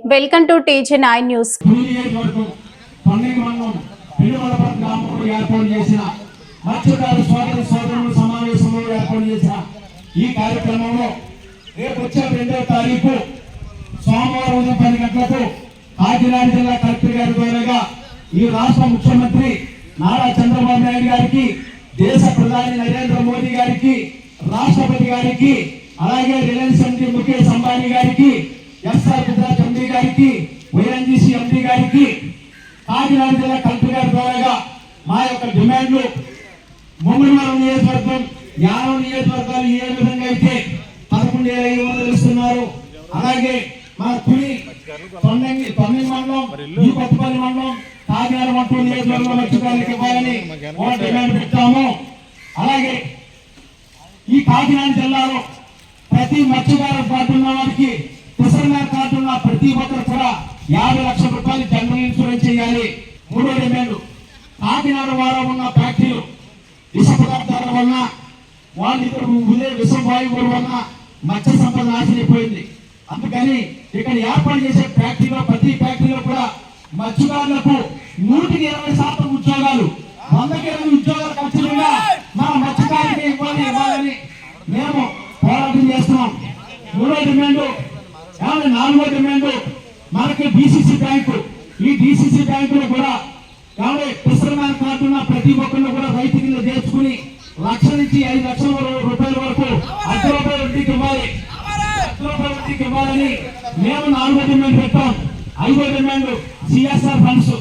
welcome to TG nine news పులి నియోజకవర్గం పండుగ మండలం పెనుమలపట్ల గ్రామంలో ఏర్పాటు చేసిన మత్స్యకారు సోదర సోదరుల సమావేశంలో ఏర్పాటు చేసిన ఈ కార్యక్రమంలో రేపు వచ్చే రెండవ తారీఖు సోమవారం ఉదయం పది గంటలకు కాకినాడ జిల్లా కలెక్టర్ గారి ద్వారాగా ఈ రాష్ట్ర ముఖ్యమంత్రి నారా చంద్రబాబు నాయుడు గారికి దేశ ప్రధాని నరేంద్ర మోదీ గారికి రాష్ట్రపతి గారికి అలాగే రిలయన్స్ ఎండి ముఖేష్ అంబానీ గారికి ఎస్ఆర్ గుజరాత్ ఎండి గారికి వైఎన్జీసీ ఎండి గారికి కాకినాడ జిల్లా కలెక్టర్ గారి ద్వారాగా మా యొక్క డిమాండ్లు. ముమ్మడివరం నియోజకవర్గం యానం నియోజకవర్గాలు ఏ విధంగా అయితే పదకొండు వేల ఐదు వందలు ఇస్తున్నారు. అలాగే మన తుని తొండంగి తొమ్మిది మండలం ఈ కొత్తపల్లి మండలం కాకినాడ మట్టు నియోజకవర్గం లక్షకాలకు ఇవ్వాలని కూడా డిమాండ్ పెట్టాము అలాగే ఈ కాకినాడ జిల్లాలో ప్రతి మత్స్యకార కార్డు ఉన్న వారికి ఫిషర్మ్యాన్ కార్డు ఉన్న ప్రతి ఒక్కరు కూడా యాభై లక్షల రూపాయలు జనరల్ ఇన్సూరెన్స్ చేయాలి. మూడో డిమాండ్ కాకినాడ వారం ఉన్న ఫ్యాక్టరీలు విష పదార్థాల వల్ల వాళ్ళు ఇక్కడ ఉదే విషం వాయువుల వలన మత్స్య సంపద నాశనైపోయింది అందుకని ఇక్కడ ఏర్పాటు చేసే ఫ్యాక్టరీలో ప్రతి ఫ్యాక్టరీలో కూడా మత్స్యకారులకు నూటికి ఇరవై శాతం ఉద్యోగాలు వందకి ఇరవై ఉద్యోగాలు ఖచ్చితంగా మన మత్స్యకారులకి ఇవ్వాలి ఇవ్వాలని మేము పోరాటం చేస్తున్నాం. మూడో డిమాండ్ ఏమైనా నాలుగో డిమాండ్ మనకి డిసిసి బ్యాంకు. ఈ డిసిసి బ్యాంకులో కూడా ఏమంటే పిసరమైన కార్డు ఉన్న ప్రతి ఒక్కరిని కూడా రైతు కింద చేర్చుకుని లక్ష నుంచి ఐదు లక్షల రూపాయల వరకు అర్ధ రూపాయల వడ్డీకి ఇవ్వాలి. అర్ధ రూపాయల వడ్డీకి ఇవ్వాలని మేము నాలుగో డిమాండ్ పెట్టాం. ఐదో demand CSR funds.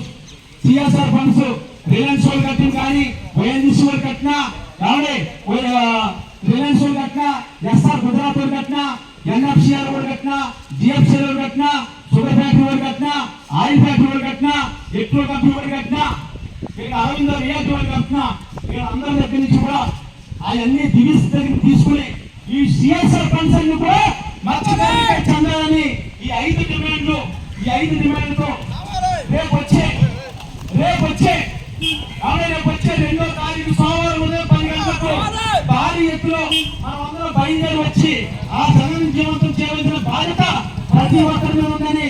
CSR funds Reliance వాళ్ళు కట్టిన కానీ ఓఎన్జీసీ వాళ్ళు కట్టినా ఏమంటే రిలయన్స్ వాళ్ళు కట్టినా ఎస్ఆర్ గుజరాత్ వాళ్ళు కట్టినా ఎన్ఎఫ్సిఆర్ వాళ్ళు కట్టినా జిఎఫ్సి వాళ్ళు కట్టినా షుగర్ ఫ్యాక్టరీ వాళ్ళు కట్టినా ఆయిల్ ఫ్యాక్టరీ వాళ్ళు కట్టినా ఎక్కువ కంపెనీ వాళ్ళు కట్టినా ఇక అరవింద రియాక్ట్ వాళ్ళు కట్టినా ఇక అందరి దగ్గర నుంచి కూడా అవన్నీ దివిస్ దగ్గర తీసుకుని ఈ సిఎస్ఆర్ ఫండ్స్ అన్ని కూడా మర్చిపోయి చెందాలని ఈ ఐదు డిమాండ్లు ఈ ఐదు డిమాండ్లతో రేపు వచ్చే రేపు వచ్చే ఆమె రేపు వచ్చే రెండో తారీఖు సోమవారం ఉదయం పది గంటలకు భారీ ఎత్తులో మనం అందరం బయలుదేరి వచ్చి ఆ జగన్ జీవంతం చేయవలసిన బాధ్యత ప్రతి ఒక్కరి మీద ఉందని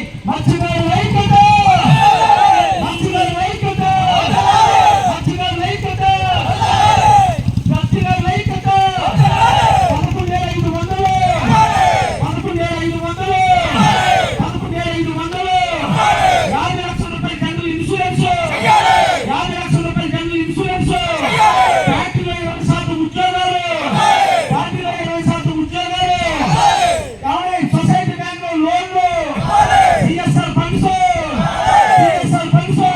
pray for